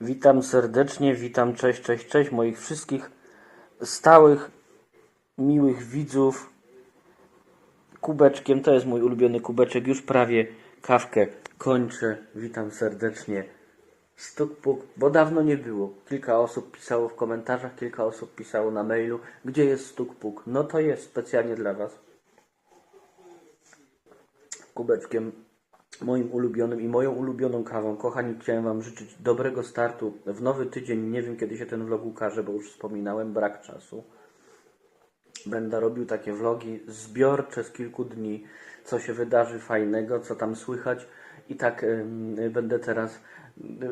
Witam serdecznie, witam, cześć, cześć, cześć moich wszystkich stałych, miłych widzów. Kubeczkiem, to jest mój ulubiony kubeczek, już prawie kawkę kończę. Witam serdecznie. Stuk puk, bo dawno nie było. Kilka osób pisało w komentarzach, kilka osób pisało na mailu, gdzie jest stuk puk. No to jest specjalnie dla Was. Kubeczkiem moim ulubionym i moją ulubioną kawą. Kochani, chciałem Wam życzyć dobrego startu w nowy tydzień. Nie wiem, kiedy się ten vlog ukaże, bo już wspominałem, brak czasu. Będę robił takie vlogi zbiorcze z kilku dni, co się wydarzy fajnego, co tam słychać i tak ym, będę teraz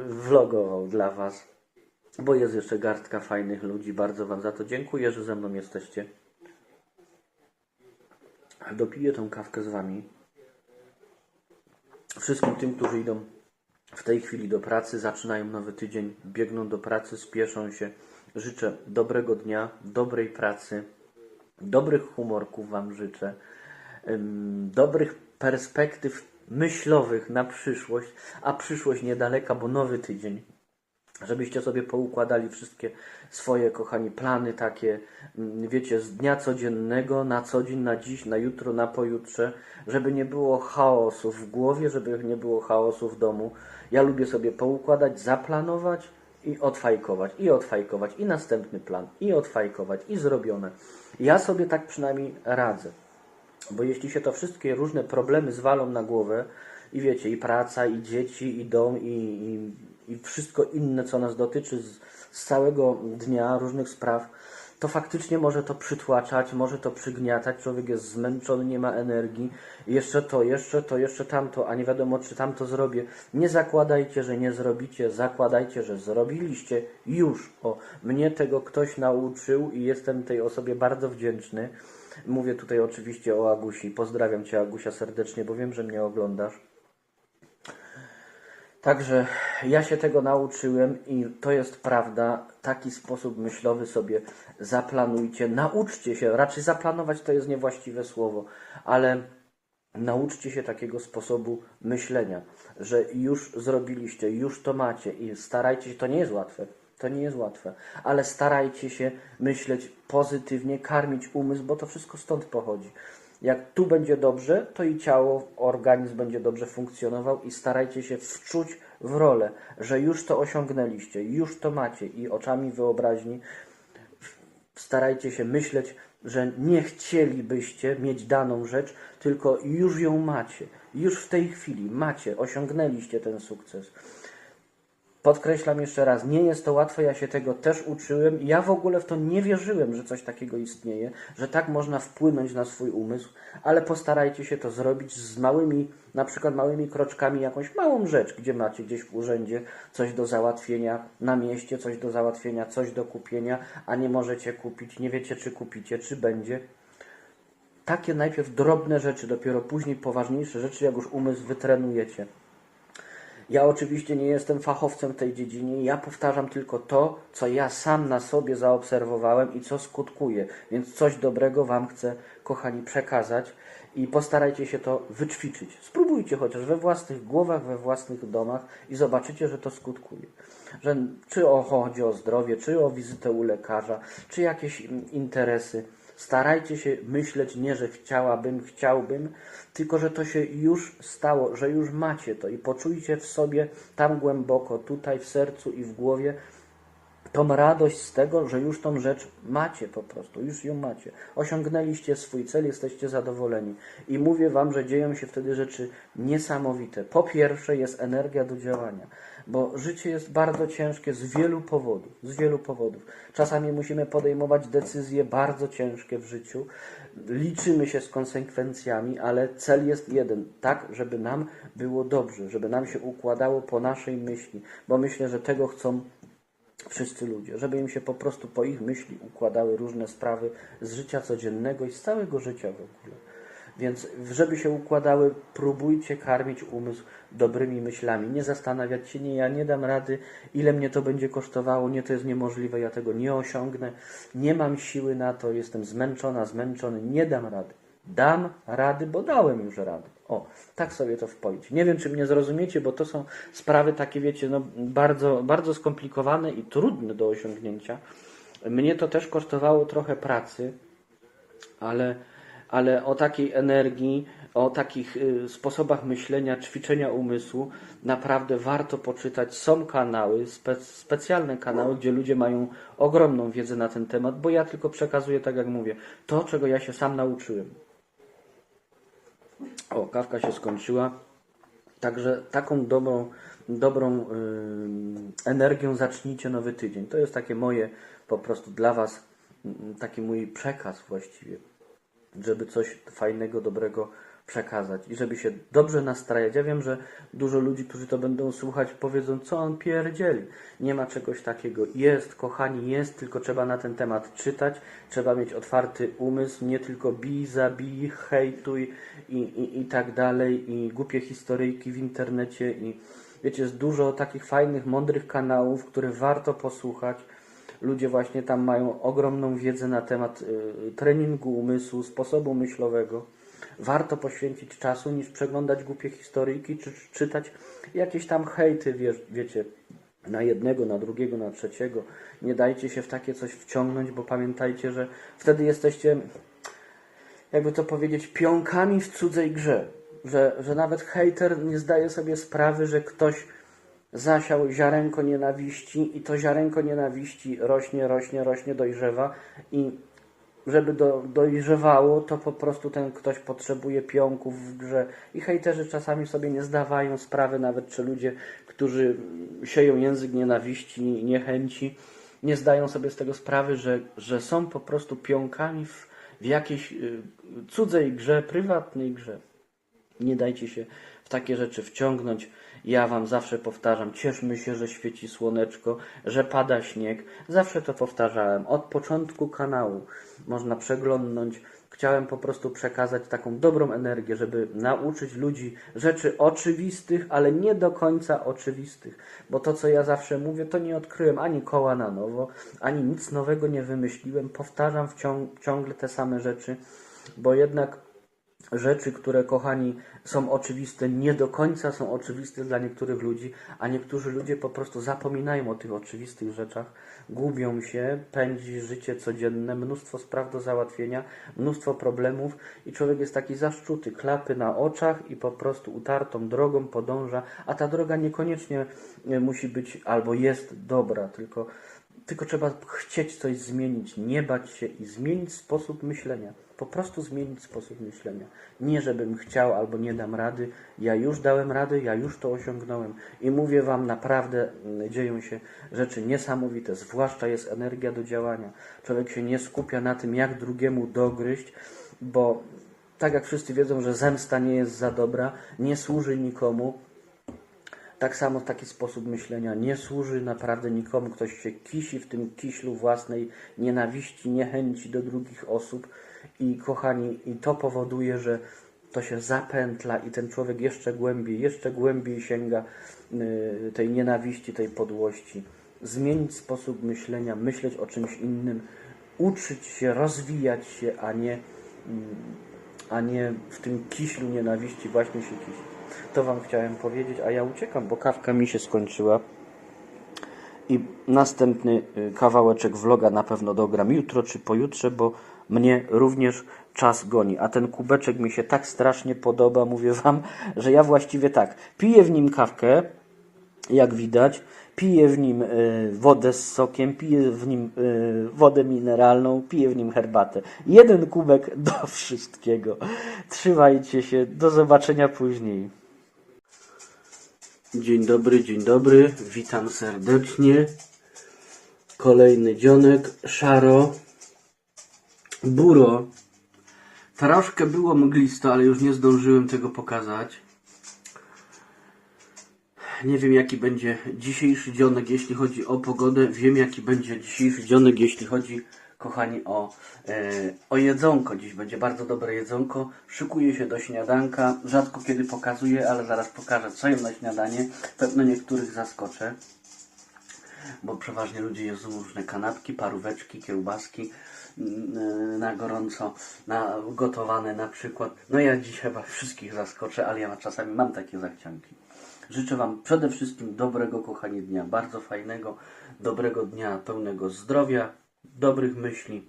vlogował dla Was, bo jest jeszcze garstka fajnych ludzi. Bardzo Wam za to dziękuję, że ze mną jesteście. Dopiję tą kawkę z Wami wszystkim tym, którzy idą w tej chwili do pracy, zaczynają nowy tydzień, biegną do pracy, spieszą się. Życzę dobrego dnia, dobrej pracy, dobrych humorków Wam życzę, dobrych perspektyw myślowych na przyszłość, a przyszłość niedaleka, bo nowy tydzień. Żebyście sobie poukładali wszystkie swoje, kochani, plany takie, mm, wiecie, z dnia codziennego na co dzień, na dziś, na jutro, na pojutrze, żeby nie było chaosu w głowie, żeby nie było chaosu w domu. Ja lubię sobie poukładać, zaplanować i odfajkować, i odfajkować, i następny plan, i odfajkować, i zrobione. Ja sobie tak przynajmniej radzę. Bo jeśli się to wszystkie różne problemy zwalą na głowę, i wiecie, i praca, i dzieci, i dom, i, i, i wszystko inne, co nas dotyczy z, z całego dnia, różnych spraw, to faktycznie może to przytłaczać, może to przygniatać. Człowiek jest zmęczony, nie ma energii. Jeszcze to, jeszcze to, jeszcze tamto, a nie wiadomo, czy tamto zrobię. Nie zakładajcie, że nie zrobicie, zakładajcie, że zrobiliście już. O, mnie tego ktoś nauczył i jestem tej osobie bardzo wdzięczny. Mówię tutaj oczywiście o Agusi. Pozdrawiam Cię, Agusia, serdecznie, bo wiem, że mnie oglądasz. Także ja się tego nauczyłem i to jest prawda. Taki sposób myślowy sobie zaplanujcie. Nauczcie się, raczej zaplanować to jest niewłaściwe słowo, ale nauczcie się takiego sposobu myślenia, że już zrobiliście, już to macie i starajcie się, to nie jest łatwe. To nie jest łatwe, ale starajcie się myśleć pozytywnie, karmić umysł, bo to wszystko stąd pochodzi. Jak tu będzie dobrze, to i ciało, organizm będzie dobrze funkcjonował i starajcie się wczuć w rolę, że już to osiągnęliście, już to macie i oczami wyobraźni starajcie się myśleć, że nie chcielibyście mieć daną rzecz, tylko już ją macie. Już w tej chwili macie, osiągnęliście ten sukces. Podkreślam jeszcze raz, nie jest to łatwe, ja się tego też uczyłem. Ja w ogóle w to nie wierzyłem, że coś takiego istnieje, że tak można wpłynąć na swój umysł, ale postarajcie się to zrobić z małymi, na przykład małymi kroczkami, jakąś małą rzecz, gdzie macie gdzieś w urzędzie coś do załatwienia, na mieście coś do załatwienia, coś do kupienia, a nie możecie kupić, nie wiecie czy kupicie, czy będzie. Takie najpierw drobne rzeczy, dopiero później poważniejsze rzeczy, jak już umysł wytrenujecie. Ja oczywiście nie jestem fachowcem w tej dziedzinie, ja powtarzam tylko to, co ja sam na sobie zaobserwowałem i co skutkuje. Więc coś dobrego Wam chcę, kochani, przekazać i postarajcie się to wyćwiczyć. Spróbujcie chociaż we własnych głowach, we własnych domach i zobaczycie, że to skutkuje. Że czy o, chodzi o zdrowie, czy o wizytę u lekarza, czy jakieś mm, interesy. Starajcie się myśleć nie, że chciałabym, chciałbym, tylko że to się już stało, że już macie to i poczujcie w sobie tam głęboko, tutaj w sercu i w głowie tą radość z tego, że już tą rzecz macie po prostu, już ją macie. Osiągnęliście swój cel, jesteście zadowoleni. I mówię Wam, że dzieją się wtedy rzeczy niesamowite. Po pierwsze jest energia do działania, bo życie jest bardzo ciężkie z wielu powodów, z wielu powodów. Czasami musimy podejmować decyzje bardzo ciężkie w życiu, liczymy się z konsekwencjami, ale cel jest jeden, tak, żeby nam było dobrze, żeby nam się układało po naszej myśli, bo myślę, że tego chcą wszyscy ludzie, żeby im się po prostu po ich myśli układały różne sprawy z życia codziennego i z całego życia w ogóle. Więc, żeby się układały, próbujcie karmić umysł dobrymi myślami. Nie zastanawiać się, nie, ja nie dam rady, ile mnie to będzie kosztowało, nie, to jest niemożliwe, ja tego nie osiągnę, nie mam siły na to, jestem zmęczona, zmęczony, nie dam rady. Dam rady, bo dałem już rady. O, tak sobie to wpoić. Nie wiem, czy mnie zrozumiecie, bo to są sprawy takie, wiecie, no, bardzo, bardzo skomplikowane i trudne do osiągnięcia. Mnie to też kosztowało trochę pracy, ale, ale o takiej energii, o takich y, sposobach myślenia, ćwiczenia umysłu naprawdę warto poczytać. Są kanały, spe, specjalne kanały, gdzie ludzie mają ogromną wiedzę na ten temat, bo ja tylko przekazuję, tak jak mówię, to, czego ja się sam nauczyłem. O, kawka się skończyła. Także taką dobrą, dobrą yy, energią zacznijcie nowy tydzień. To jest takie moje po prostu dla Was, taki mój przekaz właściwie, żeby coś fajnego, dobrego przekazać i żeby się dobrze nastrajać. Ja wiem, że dużo ludzi, którzy to będą słuchać, powiedzą, co on pierdzieli. Nie ma czegoś takiego. Jest, kochani, jest, tylko trzeba na ten temat czytać, trzeba mieć otwarty umysł, nie tylko bij, zabij, hejtuj i, i, i tak dalej, i głupie historyjki w internecie i wiecie, jest dużo takich fajnych, mądrych kanałów, które warto posłuchać. Ludzie właśnie tam mają ogromną wiedzę na temat y, treningu umysłu, sposobu myślowego. Warto poświęcić czasu niż przeglądać głupie historyjki czy czy czytać jakieś tam hejty, wiesz, wiecie, na jednego, na drugiego, na trzeciego. Nie dajcie się w takie coś wciągnąć, bo pamiętajcie, że wtedy jesteście, jakby to powiedzieć, pionkami w cudzej grze. Że, że nawet hejter nie zdaje sobie sprawy, że ktoś zasiał ziarenko nienawiści i to ziarenko nienawiści rośnie, rośnie, rośnie, dojrzewa i żeby do, dojrzewało, to po prostu ten ktoś potrzebuje pionków w grze. I hejterzy czasami sobie nie zdawają sprawy, nawet czy ludzie, którzy sieją język nienawiści, niechęci, nie zdają sobie z tego sprawy, że, że są po prostu pionkami w, w jakiejś y, cudzej grze, prywatnej grze. Nie dajcie się w takie rzeczy wciągnąć. Ja Wam zawsze powtarzam, cieszmy się, że świeci słoneczko, że pada śnieg. Zawsze to powtarzałem. Od początku kanału można przeglądnąć. Chciałem po prostu przekazać taką dobrą energię, żeby nauczyć ludzi rzeczy oczywistych, ale nie do końca oczywistych. Bo to, co ja zawsze mówię, to nie odkryłem ani koła na nowo, ani nic nowego nie wymyśliłem. Powtarzam ciągle te same rzeczy, bo jednak rzeczy, które kochani są oczywiste, nie do końca są oczywiste dla niektórych ludzi, a niektórzy ludzie po prostu zapominają o tych oczywistych rzeczach, gubią się, pędzi życie codzienne, mnóstwo spraw do załatwienia, mnóstwo problemów i człowiek jest taki zaszczuty, klapy na oczach i po prostu utartą drogą podąża, a ta droga niekoniecznie e, musi być albo jest dobra, tylko tylko trzeba chcieć coś zmienić, nie bać się i zmienić sposób myślenia. Po prostu zmienić sposób myślenia. Nie, żebym chciał albo nie dam rady. Ja już dałem radę, ja już to osiągnąłem. I mówię Wam, naprawdę mm, dzieją się rzeczy niesamowite. Zwłaszcza jest energia do działania. Człowiek się nie skupia na tym, jak drugiemu dogryźć, bo tak jak wszyscy wiedzą, że zemsta nie jest za dobra, nie służy nikomu, tak samo taki sposób myślenia nie służy naprawdę nikomu. Ktoś się kisi w tym kiślu własnej nienawiści, niechęci do drugich osób i kochani, i to powoduje, że to się zapętla i ten człowiek jeszcze głębiej, jeszcze głębiej sięga y, tej nienawiści, tej podłości. Zmienić sposób myślenia, myśleć o czymś innym, uczyć się, rozwijać się, a nie, mm, a nie w tym kiślu nienawiści właśnie się kisić. To Wam chciałem powiedzieć, a ja uciekam, bo kawka mi się skończyła. I następny y, kawałeczek vloga na pewno dogram jutro czy pojutrze, bo mnie również czas goni. A ten kubeczek mi się tak strasznie podoba, mówię Wam, że ja właściwie tak, piję w nim kawkę, jak widać, piję w nim y, wodę z sokiem, piję w nim y, wodę mineralną, piję w nim herbatę. Jeden kubek do wszystkiego. Trzymajcie się, do zobaczenia później. Dzień dobry, dzień dobry, witam serdecznie. Kolejny dzionek, szaro, buro. Troszkę było mglisto, ale już nie zdążyłem tego pokazać. Nie wiem jaki będzie dzisiejszy dzionek, jeśli chodzi o pogodę. Wiem jaki będzie dzisiejszy dzionek, jeśli chodzi, kochani, o, e, o jedzonko. Dziś będzie bardzo dobre jedzonko. Szykuję się do śniadanka. Rzadko kiedy pokazuję, ale zaraz pokażę, co jem na śniadanie. Pewno niektórych zaskoczę. bo przeważnie ludzie jedzą różne kanapki, paróweczki, kiełbaski mm, na gorąco, na gotowane na przykład. No ja dziś chyba wszystkich zaskoczę, ale ja czasami mam takie zachcianki. Życzę Wam przede wszystkim dobrego, kochani, dnia, bardzo fajnego, dobrego dnia, pełnego zdrowia, dobrych myśli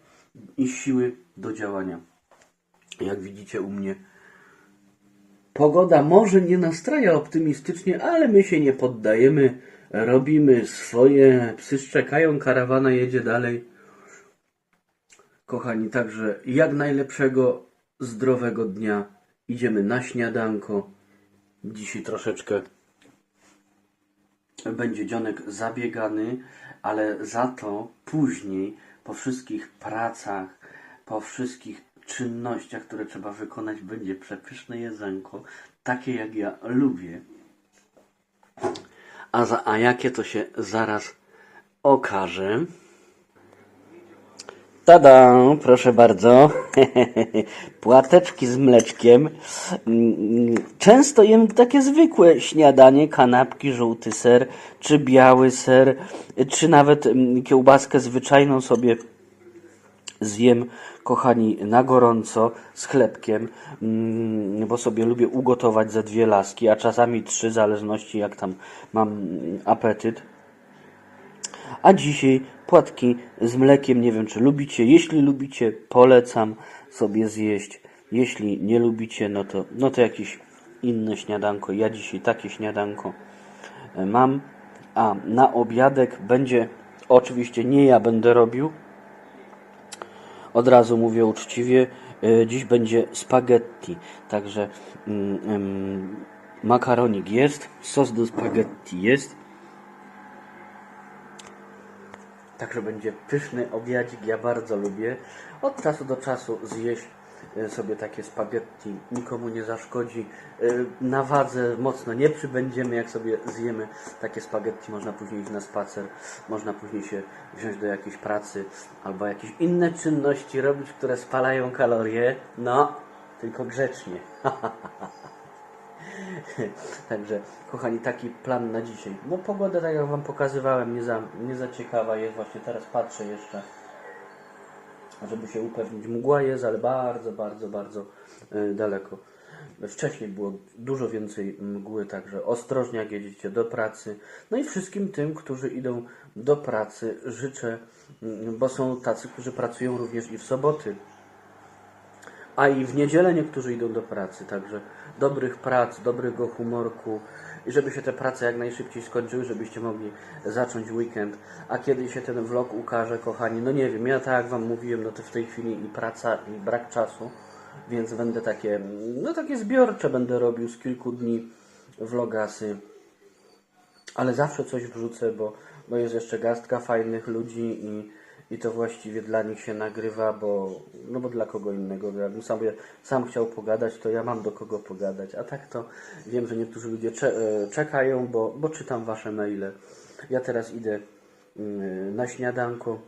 i siły do działania. Jak widzicie u mnie, pogoda może nie nastraja optymistycznie, ale my się nie poddajemy, robimy swoje, psy szczekają, karawana jedzie dalej. Kochani, także jak najlepszego, zdrowego dnia. Idziemy na śniadanko. Dzisiaj troszeczkę będzie dzionek zabiegany, ale za to później po wszystkich pracach, po wszystkich czynnościach, które trzeba wykonać, będzie przepyszne jedzonko, takie jak ja lubię. A, za, a jakie to się zaraz okaże. Tada, proszę bardzo. Płateczki z mleczkiem. Często jem takie zwykłe śniadanie, kanapki, żółty ser, czy biały ser, czy nawet mm, kiełbaskę zwyczajną sobie zjem, kochani, na gorąco z chlebkiem, mm, bo sobie lubię ugotować ze dwie laski, a czasami trzy, w zależności jak tam mam mm, apetyt. A dzisiaj płatki z mlekiem, nie wiem czy lubicie. Jeśli lubicie, polecam sobie zjeść. Jeśli nie lubicie, no to, no to jakieś inne śniadanko. Ja dzisiaj takie śniadanko e, mam. A na obiadek będzie, oczywiście nie ja będę robił, od razu mówię uczciwie, e, dziś będzie spaghetti. Także mm, mm, makaronik jest, sos do spaghetti jest. Także będzie pyszny obiadzik, ja bardzo lubię. Od czasu do czasu zjeść e, sobie takie spaghetti, nikomu nie zaszkodzi. E, Na wadze mocno nie przybędziemy, jak sobie zjemy takie spaghetti. Można później iść na spacer, można później się wziąć do jakiejś pracy albo jakieś inne czynności robić, które spalają kalorie. No, tylko grzecznie. Także, kochani, taki plan na dzisiaj. No pogoda, tak jak Wam pokazywałem, nie za, nie za ciekawa jest. Właśnie teraz patrzę jeszcze, żeby się upewnić. Mgła jest, ale bardzo, bardzo, bardzo y, daleko. Wcześniej było dużo więcej mgły, także ostrożnie jak jedziecie do pracy. No i wszystkim tym, którzy idą do pracy życzę, mm, bo są tacy, którzy pracują również i w soboty. A i w niedzielę niektórzy idą do pracy, także dobrych prac, dobrego humorku i żeby się te prace jak najszybciej skończyły, żebyście mogli zacząć weekend. A kiedy się ten vlog ukaże, kochani, no nie wiem, ja tak jak Wam mówiłem, no to w tej chwili i praca, i brak czasu, więc będę takie, no takie zbiorcze będę robił z kilku dni vlogasy ale zawsze coś wrzucę, bo, bo jest jeszcze garstka fajnych ludzi i, i to właściwie dla nich się nagrywa, bo, no bo dla kogo innego. Jakbym sobie sam chciał pogadać, to ja mam do kogo pogadać. A tak to wiem, że niektórzy ludzie e, czekają, bo, bo czytam wasze maile. Ja teraz idę mm, na śniadanko.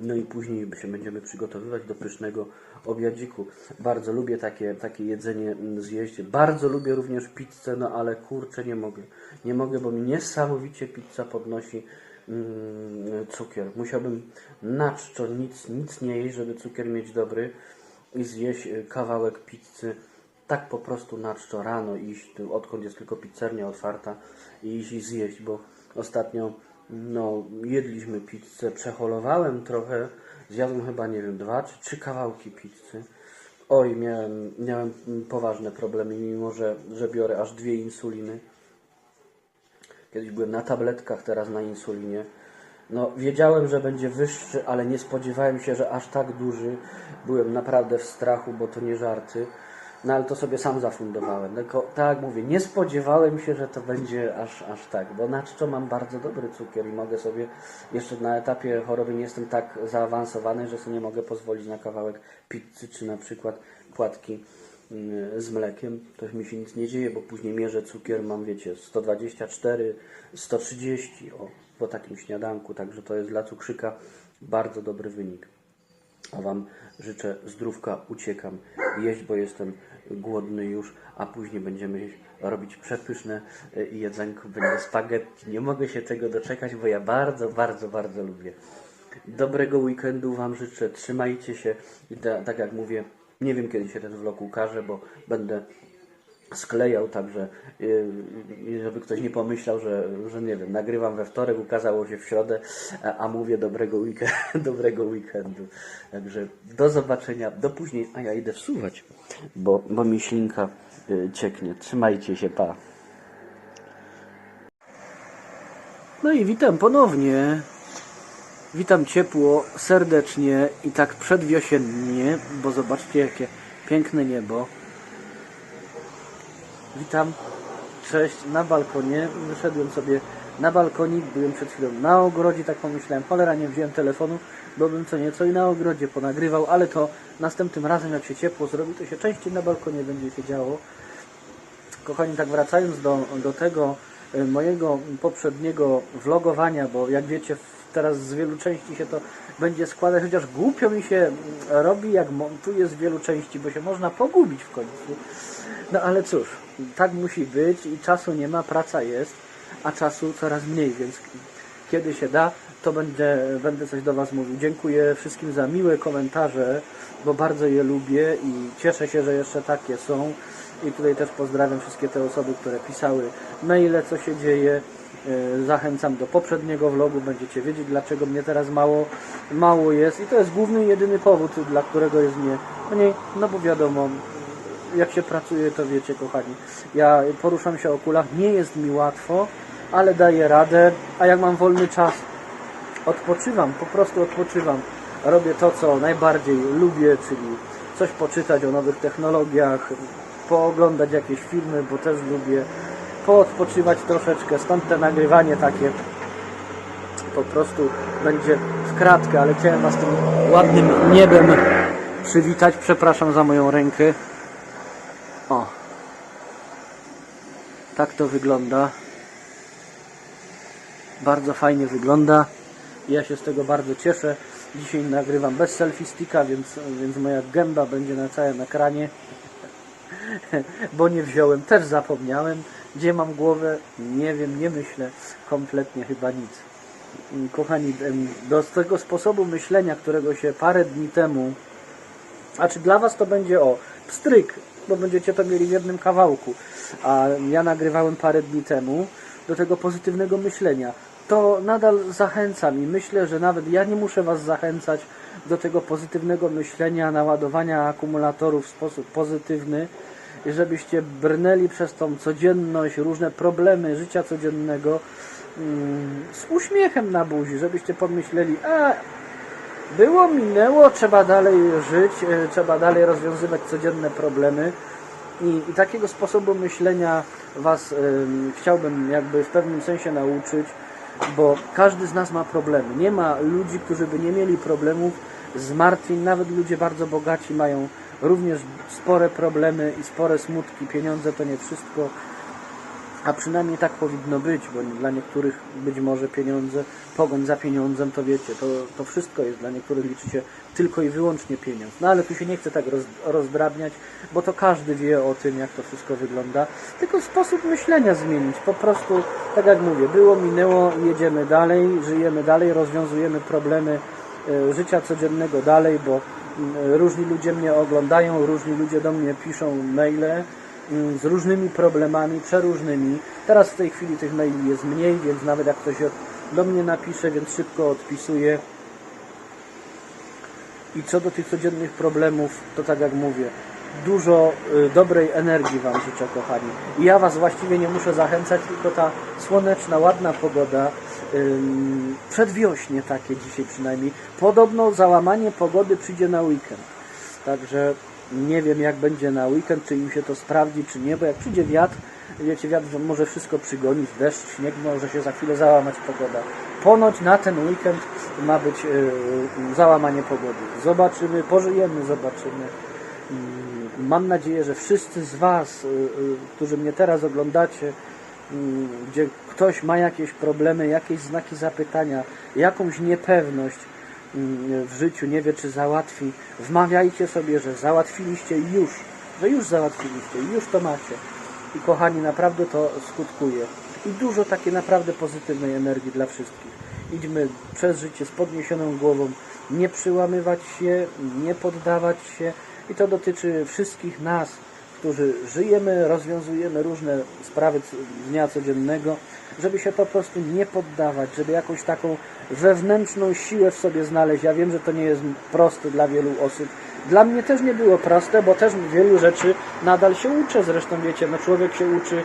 No i później się będziemy przygotowywać do pysznego obiadziku. Bardzo lubię takie, takie jedzenie mm, zjeść. Bardzo lubię również pizzę, no ale kurczę nie mogę. Nie mogę, bo mi niesamowicie pizza podnosi cukier. Musiałbym na czczo nic, nic nie jeść, żeby cukier mieć dobry i zjeść y, kawałek pizzy. Tak po prostu na czczo rano iść, odkąd jest tylko pizzernia otwarta i iść i zjeść, bo ostatnio no, jedliśmy pizzę, przeholowałem trochę, zjadłem chyba, nie wiem, dwa czy trzy kawałki pizzy. Oj, miałem, miałem poważne problemy, mimo że, że biorę aż dwie insuliny. Kiedyś byłem na tabletkach, teraz na insulinie. No, wiedziałem, że będzie wyższy, ale nie spodziewałem się, że aż tak duży. Byłem naprawdę w strachu, bo to nie żarty. No ale to sobie sam zafundowałem. Tylko tak mówię, nie spodziewałem się, że to będzie aż, aż tak, bo na czczo mam bardzo dobry cukier i mogę sobie jeszcze na etapie choroby nie jestem tak zaawansowany, że sobie nie mogę pozwolić na kawałek pizzy czy na przykład płatki z mlekiem. To mi się nic nie dzieje, bo później mierzę cukier, mam wiecie 124, 130 o, po takim śniadanku, także to jest dla cukrzyka bardzo dobry wynik. A Wam życzę zdrówka, uciekam jeść, bo jestem głodny już, a później będziemy robić przepyszne y, jedzonko, będzie spaghetti. Nie mogę się tego doczekać, bo ja bardzo, bardzo, bardzo lubię. Dobrego weekendu Wam życzę, trzymajcie się i ta, tak jak mówię, nie wiem kiedy się ten vlog ukaże, bo będę sklejał, także yy, żeby ktoś nie pomyślał, że, że nie wiem, nagrywam we wtorek, ukazało się w środę, a, mówię dobrego, weekend, dobrego weekendu. Także do zobaczenia, do później, a ja idę wsuwać, bo, bo mi ślinka yy, cieknie. Trzymajcie się, pa. No i witam ponownie. Witam ciepło, serdecznie i tak przedwiosennie, bo zobaczcie jakie piękne niebo. Witam, cześć, na balkonie. Wyszedłem sobie na balkonik, byłem przed chwilą na ogrodzie, tak pomyślałem, cholera nie wziąłem telefonu, bo bym co nieco i na ogrodzie ponagrywał, ale to następnym razem jak się ciepło zrobi, to się częściej na balkonie będzie się działo. Kochani, tak wracając do, do tego y, mojego poprzedniego vlogowania, bo jak wiecie, teraz z wielu części się to będzie składać, chociaż głupio mi się robi, jak montuję z wielu części, bo się można pogubić w końcu. No ale cóż, tak musi być i czasu nie ma, praca jest, a czasu coraz mniej, więc kiedy się da, to będę, będę coś do Was mówił. Dziękuję wszystkim za miłe komentarze, bo bardzo je lubię i cieszę się, że jeszcze takie są. I tutaj też pozdrawiam wszystkie te osoby, które pisały maile, co się dzieje. E, Zachęcam do poprzedniego vlogu, będziecie wiedzieć, dlaczego mnie teraz mało, mało jest. I to jest główny jedyny powód, dla którego jest mnie mniej, no bo wiadomo, jak się pracuje, to wiecie, kochani. Ja poruszam się o kulach, nie jest mi łatwo, ale daję radę, a jak mam wolny czas, odpoczywam, po prostu odpoczywam. Robię to, co najbardziej lubię, czyli coś poczytać o nowych technologiach, pooglądać jakieś filmy, bo też lubię, poodpoczywać troszeczkę, stąd te nagrywanie takie po prostu będzie w kratkę, ale chciałem Was tym ładnym niebem przywitać. Przepraszam za moją rękę. O. Tak to wygląda. Bardzo fajnie wygląda. Ja się z tego bardzo cieszę. Dzisiaj nagrywam bez selfie sticka, więc, więc moja gęba będzie na całym ekranie. Bo nie wziąłem, też zapomniałem. Gdzie mam głowę? Nie wiem, nie myślę. Kompletnie chyba nic. Kochani, em, do tego sposobu myślenia, którego się parę dni temu a czy dla Was to będzie o pstryk, bo będziecie to mieli w jednym kawałku, a ja nagrywałem parę dni temu do tego pozytywnego myślenia. To nadal zachęcam i myślę, że nawet ja nie muszę Was zachęcać do tego pozytywnego myślenia, naładowania akumulatorów w sposób pozytywny, i żebyście brnęli przez tą codzienność, różne problemy życia codziennego mm, z uśmiechem na buzi, żebyście pomyśleli, a było, minęło, trzeba dalej żyć, e, trzeba dalej rozwiązywać codzienne problemy i, i takiego sposobu myślenia Was chciałbym jakby w pewnym sensie nauczyć, bo każdy z nas ma problemy. Nie ma ludzi, którzy by nie mieli problemów, zmartwień, nawet ludzie bardzo bogaci mają również spore problemy i spore smutki. Pieniądze to nie wszystko, a przynajmniej tak powinno być, bo dla niektórych być może pieniądze, pogoń za pieniądzem, to wiecie, to, to wszystko jest dla niektórych liczy się tylko i wyłącznie pieniądz. No ale tu się nie chcę tak roz, rozdrabniać, bo to każdy wie o tym, jak to wszystko wygląda. Tylko sposób myślenia zmienić. Po prostu, tak jak mówię, było, minęło, jedziemy dalej, żyjemy dalej, rozwiązujemy problemy e, życia codziennego dalej, bo różni ludzie mnie oglądają, różni ludzie do mnie piszą maile mm, z różnymi problemami, przeróżnymi. Teraz w tej chwili tych maili jest mniej, więc nawet jak ktoś do mnie napisze, więc szybko odpisuję. I co do tych codziennych problemów, to tak jak mówię, dużo y, dobrej energii Wam życzę, kochani. I ja Was właściwie nie muszę zachęcać, tylko ta słoneczna, ładna pogoda, przedwiośnie takie dzisiaj przynajmniej. Podobno załamanie pogody przyjdzie na weekend. Także nie wiem jak będzie na weekend, czy im się to sprawdzi, czy nie, bo jak przyjdzie wiatr, wiecie, wiatr może wszystko przygonić, deszcz, śnieg, może się za chwilę załamać pogoda. Ponoć na ten weekend ma być yy, załamanie pogody. Zobaczymy, pożyjemy, zobaczymy. Mam nadzieję, że wszyscy z Was, y, y, którzy mnie teraz oglądacie, gdzie ktoś ma jakieś problemy, jakieś znaki zapytania, jakąś niepewność mm, w życiu, nie wie czy załatwi, wmawiajcie sobie, że załatwiliście już, że już załatwiliście, już to macie. I kochani, naprawdę to skutkuje. I dużo takiej naprawdę pozytywnej energii dla wszystkich. Idźmy przez życie z podniesioną głową, nie przyłamywać się, nie poddawać się. I to dotyczy wszystkich nas, którzy żyjemy, rozwiązujemy różne sprawy dnia codziennego, żeby się po prostu nie poddawać, żeby jakąś taką wewnętrzną siłę w sobie znaleźć. Ja wiem, że to nie jest proste dla wielu osób. Dla mnie też nie było proste, bo też wielu rzeczy nadal się uczę. Zresztą wiecie, no człowiek się uczy,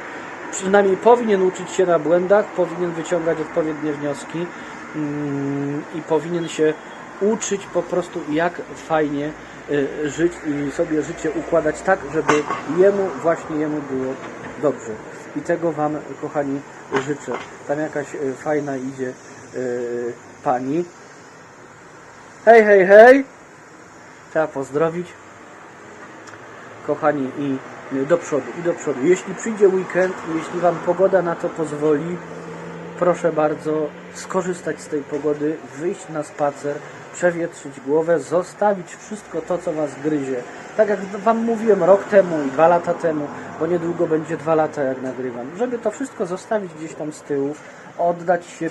przynajmniej powinien uczyć się na błędach, powinien wyciągać odpowiednie wnioski mm, i powinien się uczyć po prostu jak fajnie żyć i sobie życie układać tak, żeby jemu, właśnie jemu było dobrze. I tego Wam, kochani, życzę. Tam jakaś y, fajna idzie y, pani. Hej, hej, hej! Trzeba pozdrowić. Kochani, i y, do przodu, i do przodu. Jeśli przyjdzie weekend jeśli Wam pogoda na to pozwoli, proszę bardzo skorzystać z tej pogody, wyjść na spacer, przewietrzyć głowę, zostawić wszystko to, co Was gryzie. Tak jak Wam mówiłem rok temu i dwa lata temu, bo niedługo będzie dwa lata jak nagrywam, żeby to wszystko zostawić gdzieś tam z tyłu, oddać się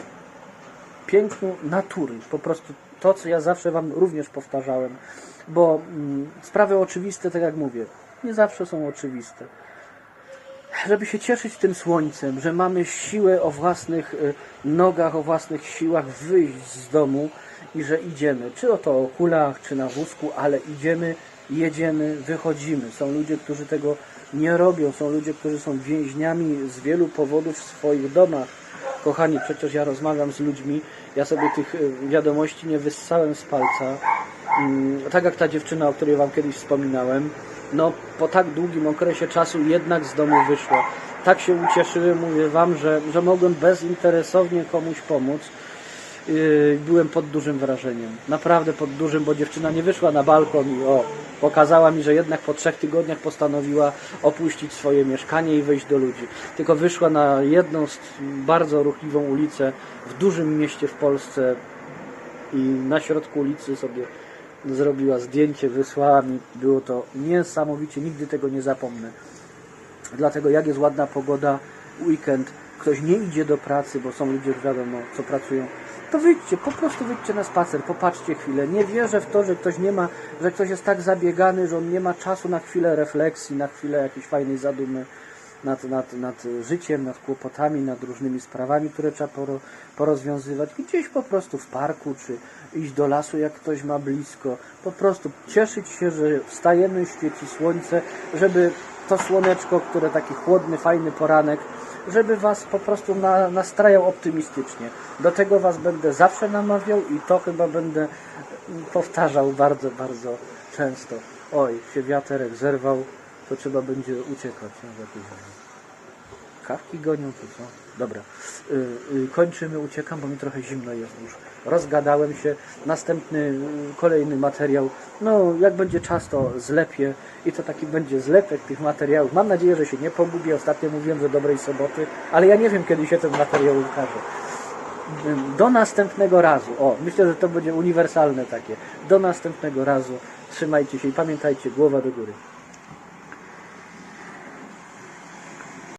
pięknu natury. Po prostu to, co ja zawsze Wam również powtarzałem, bo mm, sprawy oczywiste, tak jak mówię, nie zawsze są oczywiste żeby się cieszyć tym słońcem, że mamy siłę o własnych y, nogach, o własnych siłach wyjść z domu i że idziemy, czy oto o kulach, czy na wózku, ale idziemy, jedziemy, wychodzimy. Są ludzie, którzy tego nie robią, są ludzie, którzy są więźniami z wielu powodów w swoich domach. Kochani, przecież ja rozmawiam z ludźmi, ja sobie tych y, wiadomości nie wyssałem z palca. Mm, Tak jak ta dziewczyna, o której Wam kiedyś wspominałem, no po tak długim okresie czasu jednak z domu wyszła. Tak się ucieszyłem, mówię Wam, że, że mogłem bezinteresownie komuś pomóc. Yy, byłem pod dużym wrażeniem. Naprawdę pod dużym, bo dziewczyna nie wyszła na balkon i o, pokazała mi, że jednak po trzech tygodniach postanowiła opuścić swoje mieszkanie i wyjść do ludzi. Tylko wyszła na jedną bardzo ruchliwą ulicę w dużym mieście w Polsce i na środku ulicy sobie zrobiła zdjęcie, wysłała mi. Było to niesamowicie, nigdy tego nie zapomnę. Dlatego jak jest ładna pogoda, weekend, ktoś nie idzie do pracy, bo są ludzie, wiadomo, co pracują, to wyjdźcie, po prostu wyjdźcie na spacer, popatrzcie chwilę. Nie wierzę w to, że ktoś nie ma, że ktoś jest tak zabiegany, że on nie ma czasu na chwilę refleksji, na chwilę jakiejś fajnej zadumy nad, nad, nad życiem, nad kłopotami, nad różnymi sprawami, które trzeba poro, porozwiązywać. Gdzieś po prostu w parku, czy iść do lasu, jak ktoś ma blisko. Po prostu cieszyć się, że wstajemy, świeci słońce, żeby to słoneczko, które taki chłodny, fajny poranek, żeby Was po prostu na, nastrajał optymistycznie. Do tego Was będę zawsze namawiał i to chyba będę powtarzał bardzo, bardzo często. Oj, się wiaterek zerwał, to trzeba będzie uciekać. No, jakieś kawki gonią, czy co? Dobra, y, y, kończymy, uciekam, bo mi trochę zimno jest już. Rozgadałem się, następny, y, kolejny materiał, no jak będzie czas, to zlepię i to taki będzie zlepek tych materiałów. Mam nadzieję, że się nie pogubię. Ostatnio mówiłem, że dobrej soboty, ale ja nie wiem, kiedy się ten materiał ukaże. Do następnego razu. O, myślę, że to będzie uniwersalne takie. Do następnego razu. Trzymajcie się i pamiętajcie, głowa do góry.